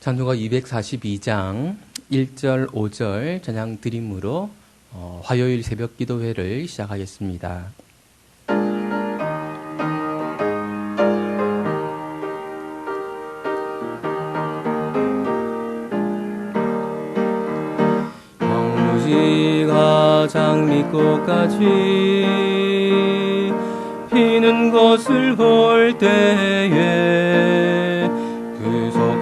찬송가 242장 1절, 5절 전향 드림으로 어, 화요일 새벽 기도회를 시작하겠습니다. 황무지가 장미꽃같이 피는 것을 볼 때에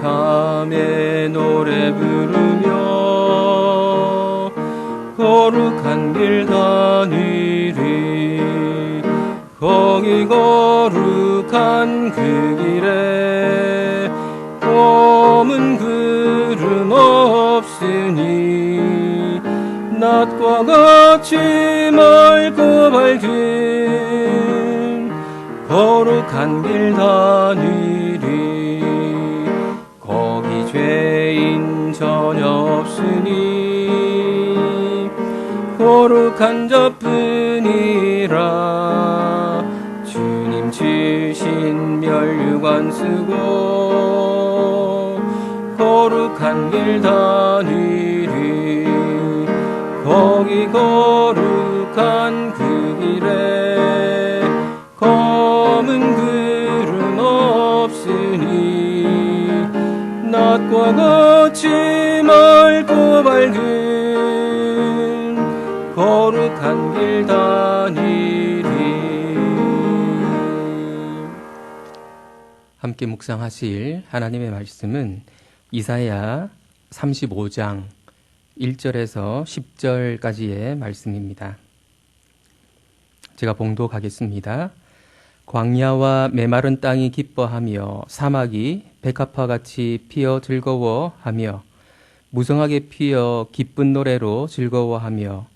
구속함에 노래 부르며 거룩한 길 다니리. 거기 거룩한 그 길에 검은 구름 없으니 낮과 같이 맑고 밝은 거룩한 길 다니리 거룩한 자뿐이라. 주님 주신 멸류관 쓰고 거룩한 길 다니리. 거기 거룩한 그 길에 검은 구름 없으니 낮과 같이 맑고 밝은 거룩한 길 다니리 함께 묵상하실 하나님의 말씀은 이사야 35장 1절에서 10절까지의 말씀입니다. 제가 봉독하겠습니다. 광야와 메마른 땅이 기뻐하며 사막이 백합화 같이 피어 즐거워하며 무성하게 피어 기쁜 노래로 즐거워하며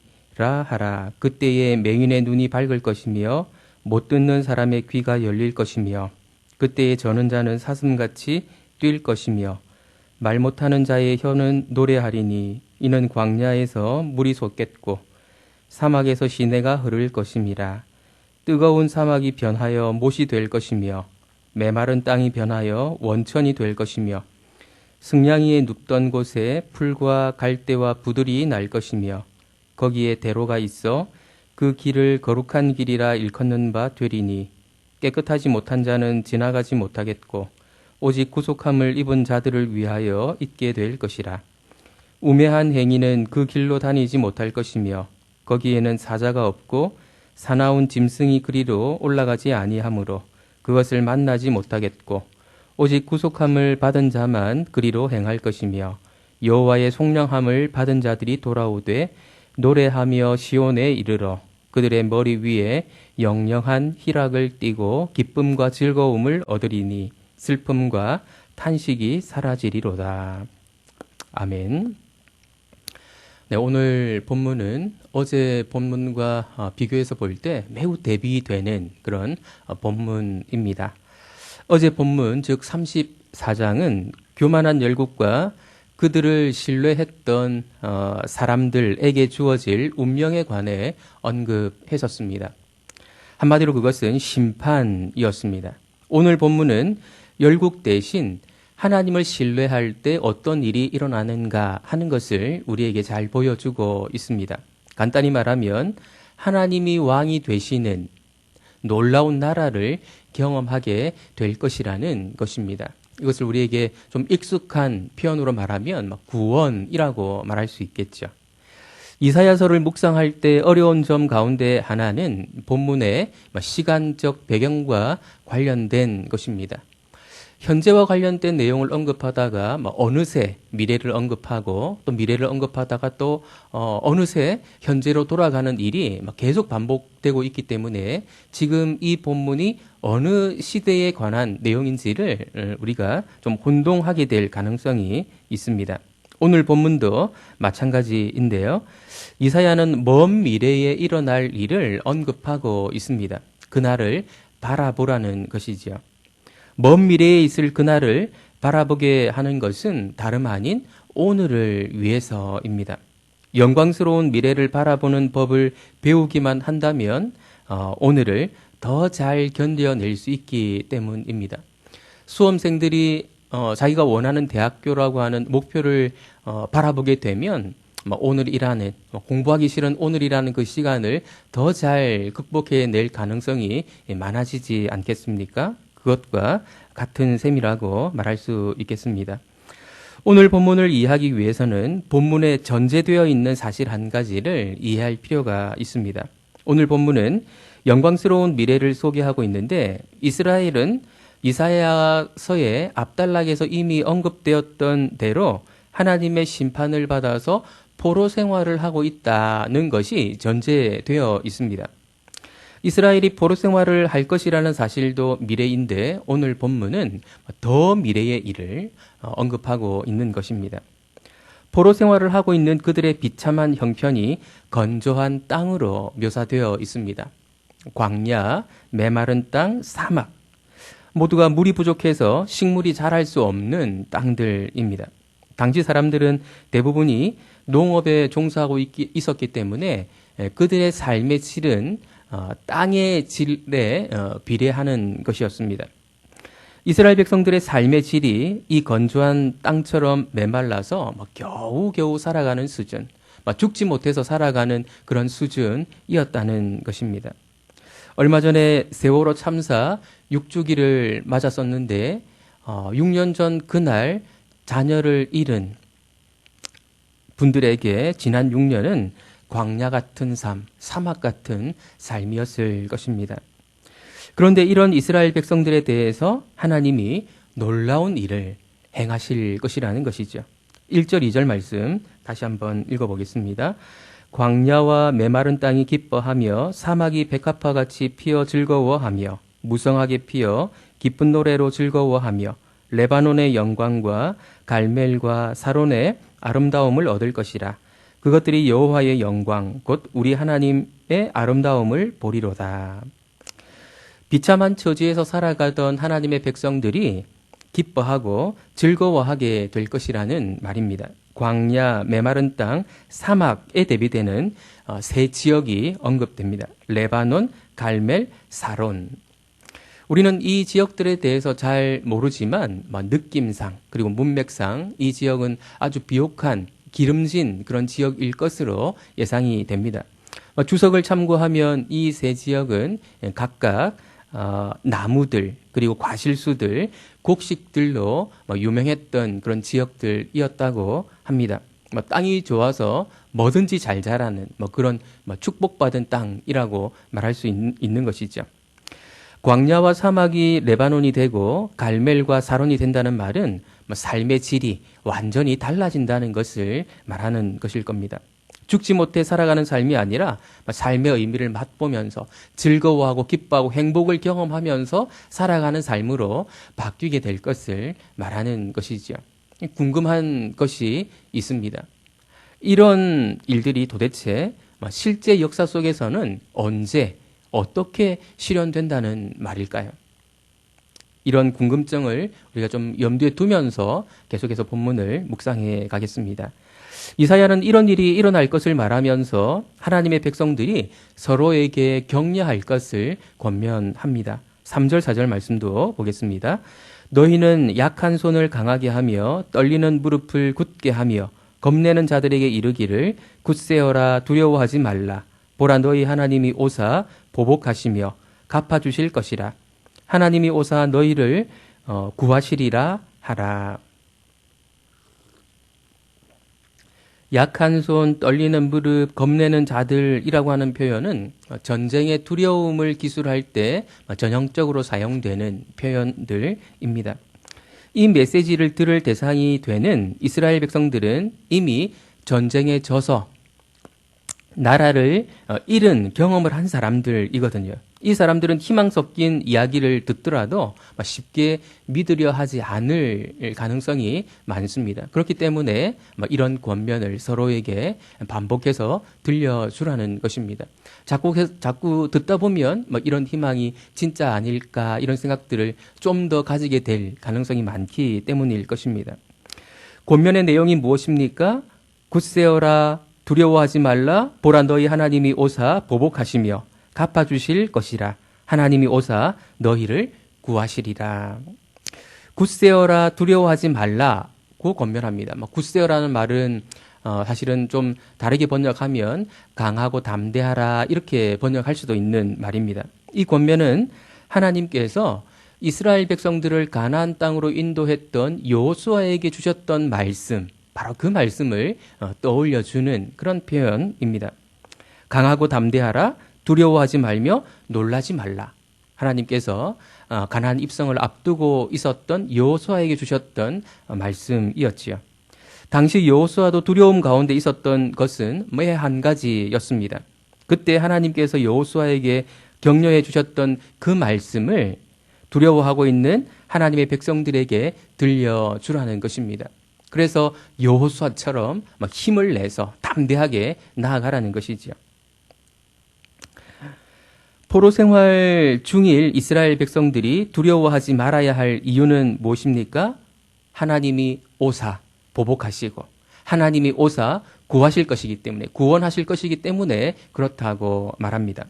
라 하라. 그때에 맹인의 눈이 밝을 것이며 못 듣는 사람의 귀가 열릴 것이며 그때에 저는 자는 사슴같이 뛸 것이며 말 못하는 자의 혀는 노래하리니 이는 광야에서 물이 솟겠고 사막에서 시내가 흐를 것임이라 뜨거운 사막이 변하여 못이 될 것이며 메마른 땅이 변하여 원천이 될 것이며 승냥이에 눕던 곳에 풀과 갈대와 부들이 날 것이며 거기에 대로가 있어 그 길을 거룩한 길이라 일컫는 바 되리니 깨끗하지 못한 자는 지나가지 못하겠고 오직 구속함을 입은 자들을 위하여 있게 될 것이라. 우매한 행위는 그 길로 다니지 못할 것이며 거기에는 사자가 없고 사나운 짐승이 그리로 올라가지 아니하므로 그것을 만나지 못하겠고 오직 구속함을 받은 자만 그리로 행할 것이며 여호와의 속량함을 받은 자들이 돌아오되 노래하며 시온에 이르러 그들의 머리 위에 영영한 희락을 띠고 기쁨과 즐거움을 얻으리니 슬픔과 탄식이 사라지리로다. 아멘. 네, 오늘 본문은 어제 본문과 어, 비교해서 볼 때 매우 대비되는 그런 어, 본문입니다. 어제 본문, 즉 34장은 교만한 열국과 그들을 신뢰했던 어, 사람들에게 주어질 운명에 관해 언급했었습니다. 한마디로 그것은 심판이었습니다. 오늘 본문은 열국 대신 하나님을 신뢰할 때 어떤 일이 일어나는가 하는 것을 우리에게 잘 보여주고 있습니다. 간단히 말하면 하나님이 왕이 되시는 놀라운 나라를 경험하게 될 것이라는 것입니다. 이것을 우리에게 좀 익숙한 표현으로 말하면 구원이라고 말할 수 있겠죠. 이사야서를 묵상할 때 어려운 점 가운데 하나는 본문의 시간적 배경과 관련된 것입니다. 현재와 관련된 내용을 언급하다가 뭐 어느새 미래를 언급하고 또 미래를 언급하다가 또 어, 어느새 현재로 돌아가는 일이 막 계속 반복되고 있기 때문에 지금 이 본문이 어느 시대에 관한 내용인지를 어, 우리가 좀 혼동하게 될 가능성이 있습니다. 오늘 본문도 마찬가지인데요. 이사야는 먼 미래에 일어날 일을 언급하고 있습니다. 그날을 바라보라는 것이지요. 먼 미래에 있을 그날을 바라보게 하는 것은 다름 아닌 오늘을 위해서입니다. 영광스러운 미래를 바라보는 법을 배우기만 한다면 어, 오늘을 더 잘 견뎌낼 수 있기 때문입니다. 수험생들이 어, 자기가 원하는 대학교라고 하는 목표를 어, 바라보게 되면 뭐 오늘이라는 뭐 공부하기 싫은 오늘이라는 그 시간을 더 잘 극복해낼 가능성이 많아지지 않겠습니까? 그것과 같은 셈이라고 말할 수 있겠습니다. 오늘 본문을 이해하기 위해서는 본문에 전제되어 있는 사실 한 가지를 이해할 필요가 있습니다. 오늘 본문은 영광스러운 미래를 소개하고 있는데 이스라엘은 이사야서의 앞단락에서 이미 언급되었던 대로 하나님의 심판을 받아서 포로 생활을 하고 있다는 것이 전제되어 있습니다. 이스라엘이 포로 생활을 할 것이라는 사실도 미래인데 오늘 본문은 더 미래의 일을 어, 언급하고 있는 것입니다. 포로 생활을 하고 있는 그들의 비참한 형편이 건조한 땅으로 묘사되어 있습니다. 광야, 메마른 땅, 사막. 모두가 물이 부족해서 식물이 자랄 수 없는 땅들입니다. 당시 사람들은 대부분이 농업에 종사하고 있었기 때문에 그들의 삶의 질은 어, 땅의 질에 어, 비례하는 것이었습니다. 이스라엘 백성들의 삶의 질이 이 건조한 땅처럼 메말라서 겨우겨우 살아가는 수준, 죽지 못해서 살아가는 그런 수준이었다는 것입니다. 얼마 전에 세월호 참사 6주기를 맞았었는데 6년 어, 전 그날 자녀를 잃은 분들에게 지난 6년은 광야 같은 삶, 사막 같은 삶이었을 것입니다. 그런데 이런 이스라엘 백성들에 대해서 하나님이 놀라운 일을 행하실 것이라는 것이죠. 1절, 2절 말씀 다시 한번 읽어보겠습니다. 광야와 메마른 땅이 기뻐하며 사막이 백합화 같이 피어 즐거워하며 무성하게 피어 기쁜 노래로 즐거워하며 레바논의 영광과 갈멜과 사론의 아름다움을 얻을 것이라. 그것들이 여호와의 영광 곧 우리 하나님의 아름다움을 보리로다. 비참한 처지에서 살아가던 하나님의 백성들이 기뻐하고 즐거워하게 될 것이라는 말입니다. 광야, 메마른 땅, 사막에 대비되는 어, 세 지역이 언급됩니다. 레바논, 갈멜, 사론. 우리는 이 지역들에 대해서 잘 모르지만 뭐 느낌상 그리고 문맥상 이 지역은 아주 비옥한 기름진 그런 지역일 것으로 예상이 됩니다. 뭐 주석을 참고하면 이 세 지역은 각각 어, 나무들 그리고 과실수들 곡식들로 뭐 유명했던 그런 지역들이었다고 합니다. 뭐 땅이 좋아서 뭐든지 잘 자라는 뭐 그런 뭐 축복받은 땅이라고 말할 수 있, 있는 것이죠. 광야와 사막이 레바논이 되고 갈멜과 사론이 된다는 말은 뭐 삶의 질이 완전히 달라진다는 것을 말하는 것일 겁니다. 죽지 못해 살아가는 삶이 아니라 삶의 의미를 맛보면서 즐거워하고 기뻐하고 행복을 경험하면서 살아가는 삶으로 바뀌게 될 것을 말하는 것이지요. 궁금한 것이 있습니다. 이런 일들이 도대체 실제 역사 속에서는 언제 어떻게 실현된다는 말일까요? 이런 궁금증을 우리가 좀 염두에 두면서 계속해서 본문을 묵상해 가겠습니다. 이사야는 이런 일이 일어날 것을 말하면서 하나님의 백성들이 서로에게 격려할 것을 권면합니다. 3절, 4절 말씀도 보겠습니다. 너희는 약한 손을 강하게 하며 떨리는 무릎을 굳게 하며 겁내는 자들에게 이르기를 굳세어라 두려워하지 말라. 보라 너희 하나님이 오사 보복하시며 갚아주실 것이라. 하나님이 오사 너희를 어, 구하시리라 하라. 약한 손, 떨리는 무릎, 겁내는 자들이라고 하는 표현은 전쟁의 두려움을 기술할 때 전형적으로 사용되는 표현들입니다. 이 메시지를 들을 대상이 되는 이스라엘 백성들은 이미 전쟁에 져서 나라를 잃은 경험을 한 사람들이거든요. 이 사람들은 희망 섞인 이야기를 듣더라도 쉽게 믿으려 하지 않을 가능성이 많습니다. 그렇기 때문에 이런 권면을 서로에게 반복해서 들려주라는 것입니다. 자꾸, 자꾸 듣다 보면 이런 희망이 진짜 아닐까 이런 생각들을 좀 더 가지게 될 가능성이 많기 때문일 것입니다. 권면의 내용이 무엇입니까? 굳세어라 두려워하지 말라 보라 너희 하나님이 오사 보복하시며 갚아주실 것이라 하나님이 오사 너희를 구하시리라. 굳세어라 두려워하지 말라고 권면합니다. 뭐 굳세어라는 말은 어, 사실은 좀 다르게 번역하면 강하고 담대하라 이렇게 번역할 수도 있는 말입니다. 이 권면은 하나님께서 이스라엘 백성들을 가나안 땅으로 인도했던 여호수아에게 주셨던 말씀, 바로 그 말씀을 어, 떠올려 주는 그런 표현입니다. 강하고 담대하라 두려워하지 말며 놀라지 말라. 하나님께서 어, 가나안 입성을 앞두고 있었던 여호수아에게 주셨던 어, 말씀이었지요. 당시 여호수아도 두려움 가운데 있었던 것은 매한 가지였습니다. 그때 하나님께서 여호수아에게 격려해 주셨던 그 말씀을 두려워하고 있는 하나님의 백성들에게 들려주라는 것입니다. 그래서 여호수아처럼 힘을 내서 담대하게 나아가라는 것이지요. 포로 생활 중일 이스라엘 백성들이 두려워하지 말아야 할 이유는 무엇입니까? 하나님이 오사 보복하시고 하나님이 오사 구하실 것이기 때문에 구원하실 것이기 때문에 그렇다고 말합니다.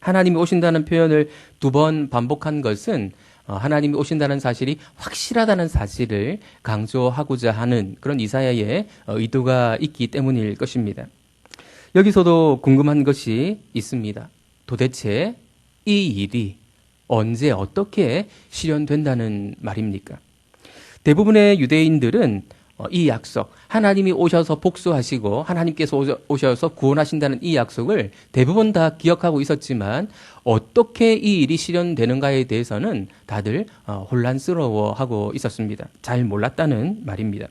하나님이 오신다는 표현을 두 번 반복한 것은 어, 하나님이 오신다는 사실이 확실하다는 사실을 강조하고자 하는 그런 이사야의 어, 의도가 있기 때문일 것입니다. 여기서도 궁금한 것이 있습니다. 도대체 이 일이 언제 어떻게 실현된다는 말입니까? 대부분의 유대인들은 어, 이 약속, 하나님이 오셔서 복수하시고 하나님께서 오셔서 구원하신다는 이 약속을 대부분 다 기억하고 있었지만 어떻게 이 일이 실현되는가에 대해서는 다들 어, 혼란스러워하고 있었습니다. 잘 몰랐다는 말입니다.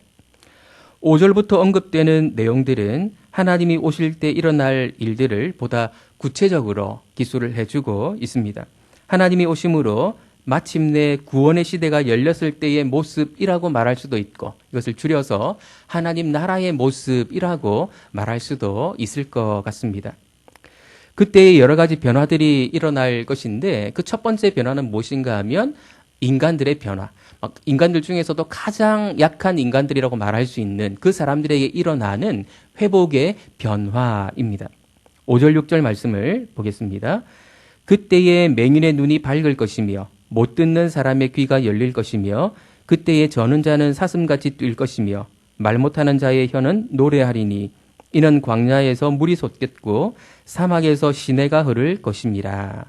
5절부터 언급되는 내용들은 하나님이 오실 때 일어날 일들을 보다 구체적으로 기술을 해주고 있습니다. 하나님이 오심으로 마침내 구원의 시대가 열렸을 때의 모습이라고 말할 수도 있고 이것을 줄여서 하나님 나라의 모습이라고 말할 수도 있을 것 같습니다. 그때 여러 가지 변화들이 일어날 것인데 그 첫 번째 변화는 무엇인가 하면 인간들의 변화. 인간들 중에서도 가장 약한 인간들이라고 말할 수 있는 그 사람들에게 일어나는 회복의 변화입니다. 5절, 6절 말씀을 보겠습니다. 그때에 맹인의 눈이 밝을 것이며 못 듣는 사람의 귀가 열릴 것이며 그때에 저는 자는 사슴같이 뛸 것이며 말 못하는 자의 혀는 노래하리니 이는 광야에서 물이 솟겠고 사막에서 시내가 흐를 것입니다.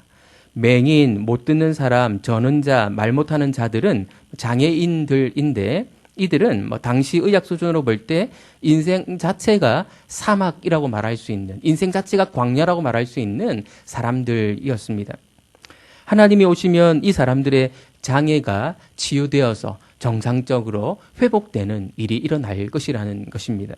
맹인, 못 듣는 사람, 전은자, 말 못하는 자들은 장애인들인데 이들은 뭐 당시 의학 수준으로 볼 때 인생 자체가 사막이라고 말할 수 있는 인생 자체가 광야라고 말할 수 있는 사람들이었습니다. 하나님이 오시면 이 사람들의 장애가 치유되어서 정상적으로 회복되는 일이 일어날 것이라는 것입니다.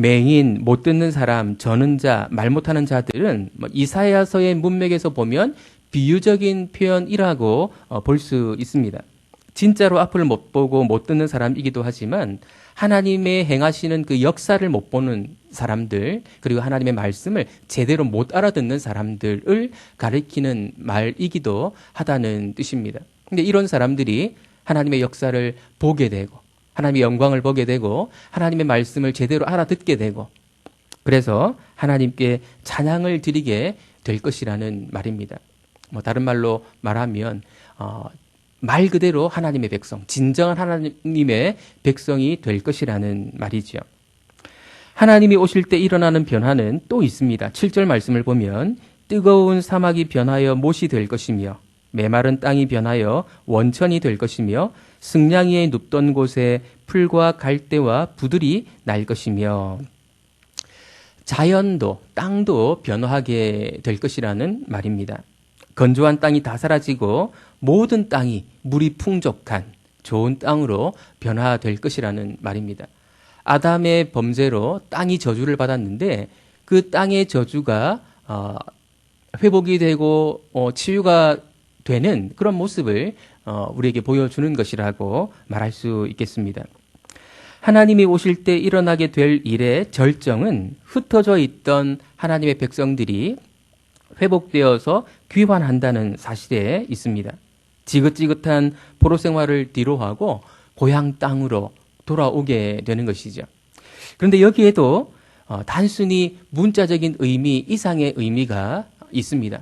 맹인, 못 듣는 사람, 저는 자, 말 못하는 자들은 뭐 이사야서의 문맥에서 보면 비유적인 표현이라고 어, 볼수 있습니다. 진짜로 앞을 못 보고 못 듣는 사람이기도 하지만 하나님의 행하시는 그 역사를 못 보는 사람들 그리고 하나님의 말씀을 제대로 못 알아듣는 사람들을 가리키는 말이기도 하다는 뜻입니다. 근데 이런 사람들이 하나님의 역사를 보게 되고 하나님의 영광을 보게 되고 하나님의 말씀을 제대로 알아듣게 되고 그래서 하나님께 찬양을 드리게 될 것이라는 말입니다. 뭐 다른 말로 말하면 어, 말 그대로 하나님의 백성, 진정한 하나님의 백성이 될 것이라는 말이지요. 하나님이 오실 때 일어나는 변화는 또 있습니다. 7절 말씀을 보면 뜨거운 사막이 변하여 못이 될 것이며 메마른 땅이 변하여 원천이 될 것이며 승냥이에 눕던 곳에 풀과 갈대와 부들이 날 것이며 자연도 땅도 변화하게 될 것이라는 말입니다. 건조한 땅이 다 사라지고 모든 땅이 물이 풍족한 좋은 땅으로 변화될 것이라는 말입니다. 아담의 범죄로 땅이 저주를 받았는데 그 땅의 저주가 어, 회복이 되고 어, 치유가 되는 그런 모습을 어, 우리에게 보여주는 것이라고 말할 수 있겠습니다. 하나님이 오실 때 일어나게 될 일의 절정은 흩어져 있던 하나님의 백성들이 회복되어서 귀환한다는 사실에 있습니다. 지긋지긋한 포로 생활을 뒤로하고 고향 땅으로 돌아오게 되는 것이죠. 그런데 여기에도 어, 단순히 문자적인 의미 이상의 의미가 있습니다.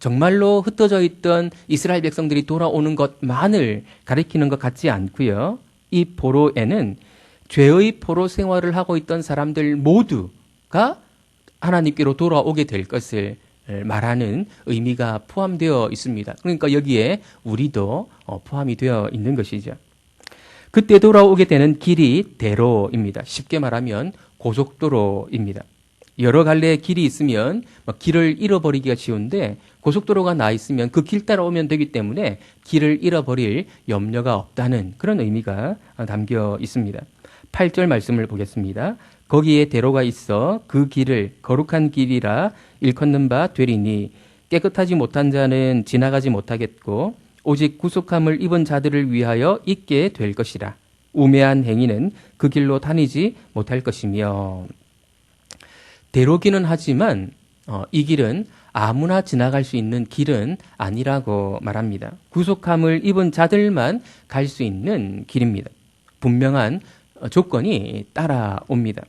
정말로 흩어져 있던 이스라엘 백성들이 돌아오는 것만을 가리키는 것 같지 않고요. 이 포로에는 죄의 포로 생활을 하고 있던 사람들 모두가 하나님께로 돌아오게 될 것을 말하는 의미가 포함되어 있습니다. 그러니까 여기에 우리도 어, 포함이 되어 있는 것이죠. 그때 돌아오게 되는 길이 대로입니다. 쉽게 말하면 고속도로입니다. 여러 갈래의 길이 있으면 길을 잃어버리기가 쉬운데 고속도로가 나 있으면 그 길 따라오면 되기 때문에 길을 잃어버릴 염려가 없다는 그런 의미가 담겨 있습니다. 8절 말씀을 보겠습니다. 거기에 대로가 있어 그 길을 거룩한 길이라 일컫는 바 되리니 깨끗하지 못한 자는 지나가지 못하겠고 오직 구속함을 입은 자들을 위하여 있게 될 것이라. 우매한 행위는 그 길로 다니지 못할 것이며 대로기는 하지만 어, 이 길은 아무나 지나갈 수 있는 길은 아니라고 말합니다. 구속함을 입은 자들만 갈 수 있는 길입니다. 분명한 어, 조건이 따라옵니다.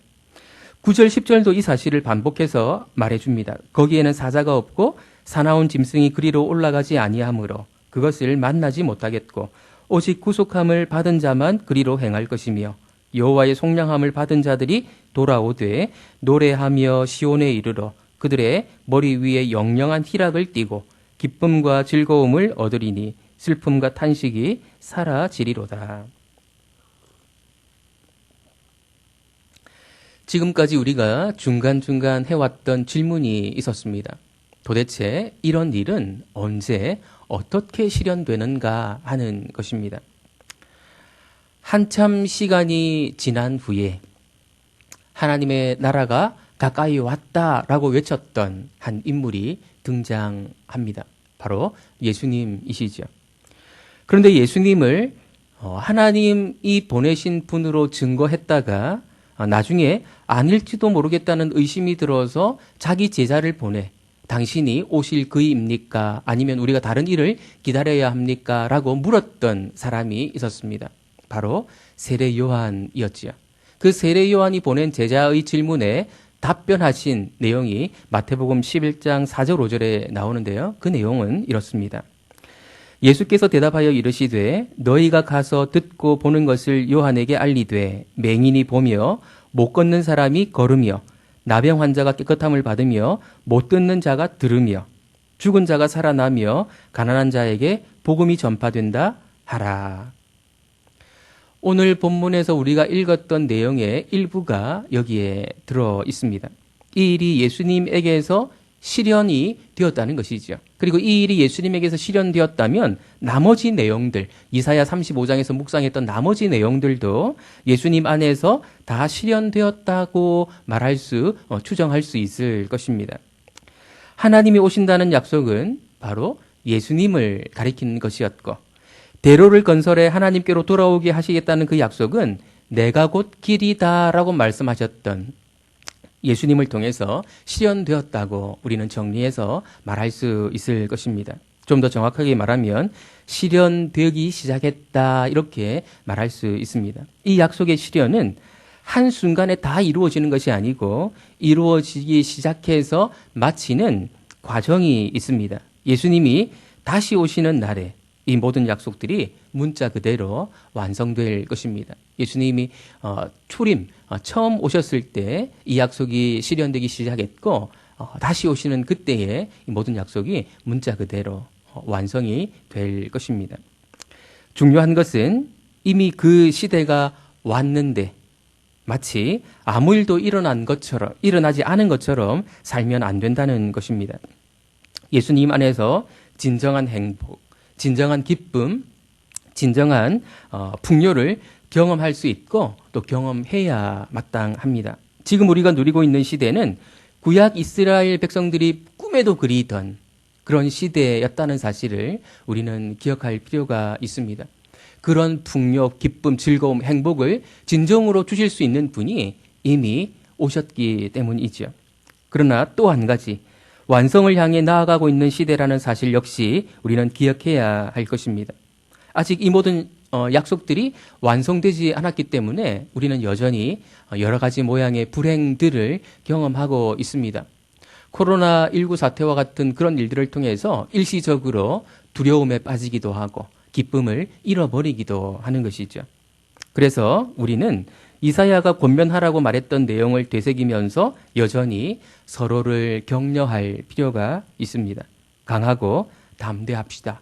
9절, 10절도 이 사실을 반복해서 말해줍니다. 거기에는 사자가 없고 사나운 짐승이 그리로 올라가지 아니하므로 그것을 만나지 못하겠고 오직 구속함을 받은 자만 그리로 행할 것이며 여호와의 속량함을 받은 자들이 돌아오되 노래하며 시온에 이르러 그들의 머리 위에 영영한 희락을 띠고 기쁨과 즐거움을 얻으리니 슬픔과 탄식이 사라지리로다. 지금까지 우리가 중간중간 해왔던 질문이 있었습니다. 도대체 이런 일은 언제 어떻게 실현되는가 하는 것입니다. 한참 시간이 지난 후에 하나님의 나라가 가까이 왔다라고 외쳤던 한 인물이 등장합니다. 바로 예수님이시죠. 그런데 예수님을 어, 하나님이 보내신 분으로 증거했다가 어, 나중에 아닐지도 모르겠다는 의심이 들어서 자기 제자를 보내 당신이 오실 그이입니까? 아니면 우리가 다른 일을 기다려야 합니까? 라고 물었던 사람이 있었습니다. 바로 세례 요한이었지요. 그 세례 요한이 보낸 제자의 질문에 답변하신 내용이 마태복음 11장 4절 5절에 나오는데요. 그 내용은 이렇습니다. 예수께서 대답하여 이르시되 너희가 가서 듣고 보는 것을 요한에게 알리되 맹인이 보며 못 걷는 사람이 걸으며 나병 환자가 깨끗함을 받으며 못 듣는 자가 들으며 죽은 자가 살아나며 가난한 자에게 복음이 전파된다 하라. 오늘 본문에서 우리가 읽었던 내용의 일부가 여기에 들어 있습니다. 이 일이 예수님에게서 실현이 되었다는 것이죠. 그리고 이 일이 예수님에게서 실현되었다면 나머지 내용들, 이사야 35장에서 묵상했던 나머지 내용들도 예수님 안에서 다 실현되었다고 말할 수, 어, 추정할 수 있을 것입니다. 하나님이 오신다는 약속은 바로 예수님을 가리키는 것이었고, 대로를 건설해 하나님께로 돌아오게 하시겠다는 그 약속은 내가 곧 길이다라고 말씀하셨던 예수님을 통해서 실현되었다고 우리는 정리해서 말할 수 있을 것입니다. 좀 더 정확하게 말하면 실현되기 시작했다 이렇게 말할 수 있습니다. 이 약속의 실현은 한순간에 다 이루어지는 것이 아니고 이루어지기 시작해서 마치는 과정이 있습니다. 예수님이 다시 오시는 날에 이 모든 약속들이 문자 그대로 완성될 것입니다. 예수님이 어, 초림 어, 처음 오셨을 때 이 약속이 실현되기 시작했고 어, 다시 오시는 그때에 이 모든 약속이 문자 그대로 어, 완성이 될 것입니다. 중요한 것은 이미 그 시대가 왔는데 마치 아무 일도 일어난 것처럼 일어나지 않은 것처럼 살면 안 된다는 것입니다. 예수님 안에서 진정한 행복, 진정한 기쁨, 진정한 어, 풍요를 경험할 수 있고 또 경험해야 마땅합니다. 지금 우리가 누리고 있는 시대는 구약 이스라엘 백성들이 꿈에도 그리던 그런 시대였다는 사실을 우리는 기억할 필요가 있습니다. 그런 풍요, 기쁨, 즐거움, 행복을 진정으로 주실 수 있는 분이 이미 오셨기 때문이죠. 그러나 또 한 가지, 완성을 향해 나아가고 있는 시대라는 사실 역시 우리는 기억해야 할 것입니다. 아직 이 모든 어, 약속들이 완성되지 않았기 때문에 우리는 여전히 어, 여러 가지 모양의 불행들을 경험하고 있습니다. 코로나19 사태와 같은 그런 일들을 통해서 일시적으로 두려움에 빠지기도 하고 기쁨을 잃어버리기도 하는 것이죠. 그래서 우리는 이사야가 권면하라고 말했던 내용을 되새기면서 여전히 서로를 격려할 필요가 있습니다. 강하고 담대합시다.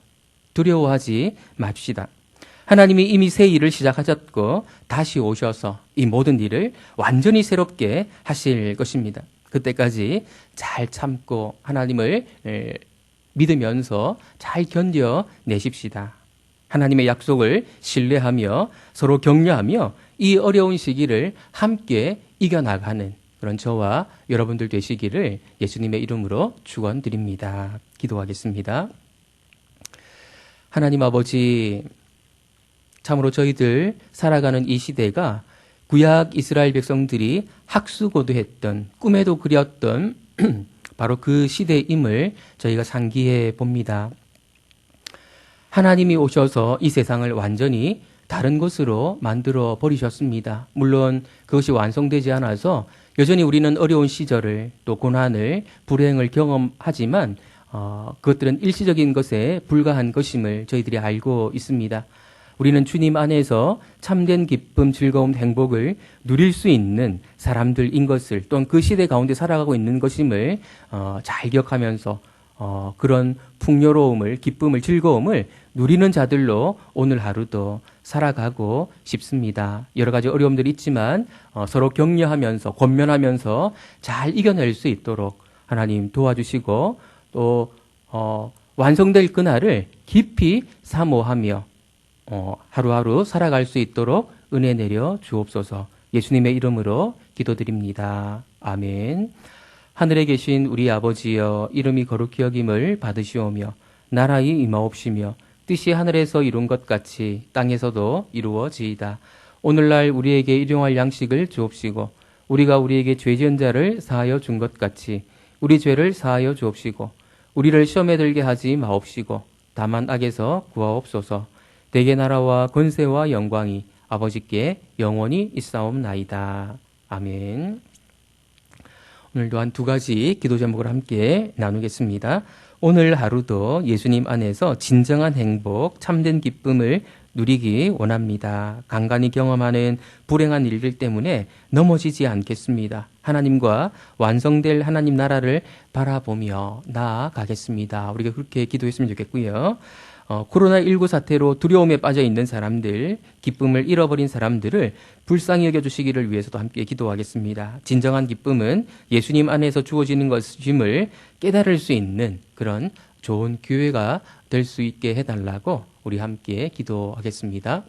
두려워하지 맙시다. 하나님이 이미 새 일을 시작하셨고 다시 오셔서 이 모든 일을 완전히 새롭게 하실 것입니다. 그때까지 잘 참고 하나님을 에, 믿으면서 잘 견뎌 내십시다. 하나님의 약속을 신뢰하며 서로 격려하며 이 어려운 시기를 함께 이겨나가는 그런 저와 여러분들 되시기를 예수님의 이름으로 축원드립니다. 기도하겠습니다. 하나님 아버지 참으로 저희들 살아가는 이 시대가 구약 이스라엘 백성들이 학수고도했던 꿈에도 그렸던 바로 그 시대임을 저희가 상기해 봅니다. 하나님이 오셔서 이 세상을 완전히 다른 것으로 만들어 버리셨습니다. 물론 그것이 완성되지 않아서 여전히 우리는 어려운 시절을 또 고난을 불행을 경험하지만 어, 그것들은 일시적인 것에 불과한 것임을 저희들이 알고 있습니다. 우리는 주님 안에서 참된 기쁨, 즐거움, 행복을 누릴 수 있는 사람들인 것을 또한 그 시대 가운데 살아가고 있는 것임을 어, 잘 기억하면서 어, 그런 풍요로움을, 기쁨을, 즐거움을 누리는 자들로 오늘 하루도 살아가고 싶습니다. 여러 가지 어려움들이 있지만 어, 서로 격려하면서 권면하면서 잘 이겨낼 수 있도록 하나님 도와주시고 또 어, 완성될 그날을 깊이 사모하며 어, 하루하루 살아갈 수 있도록 은혜 내려 주옵소서. 예수님의 이름으로 기도드립니다. 아멘. 하늘에 계신 우리 아버지여 이름이 거룩히 여김을 받으시오며 나라의 임하옵시며 뜻이 하늘에서 이룬 것 같이 땅에서도 이루어지이다. 오늘날 우리에게 일용할 양식을 주옵시고 우리가 우리에게 죄 지은 자를 사하여 준 것 같이 우리 죄를 사하여 주옵시고 우리를 시험에 들게 하지 마옵시고 다만 악에서 구하옵소서. 대개 나라와 권세와 영광이 아버지께 영원히 있사옵나이다. 아멘. 오늘도 한 두 가지 기도 제목을 함께 나누겠습니다. 오늘 하루도 예수님 안에서 진정한 행복, 참된 기쁨을 누리기 원합니다. 간간히 경험하는 불행한 일들 때문에 넘어지지 않겠습니다. 하나님과 완성될 하나님 나라를 바라보며 나아가겠습니다. 우리가 그렇게 기도했으면 좋겠고요. 어, 코로나19 사태로 두려움에 빠져 있는 사람들, 기쁨을 잃어버린 사람들을 불쌍히 여겨주시기를 위해서도 함께 기도하겠습니다. 진정한 기쁨은 예수님 안에서 주어지는 것임을 깨달을 수 있는 그런 좋은 교회가 될 수 있게 해달라고 우리 함께 기도하겠습니다.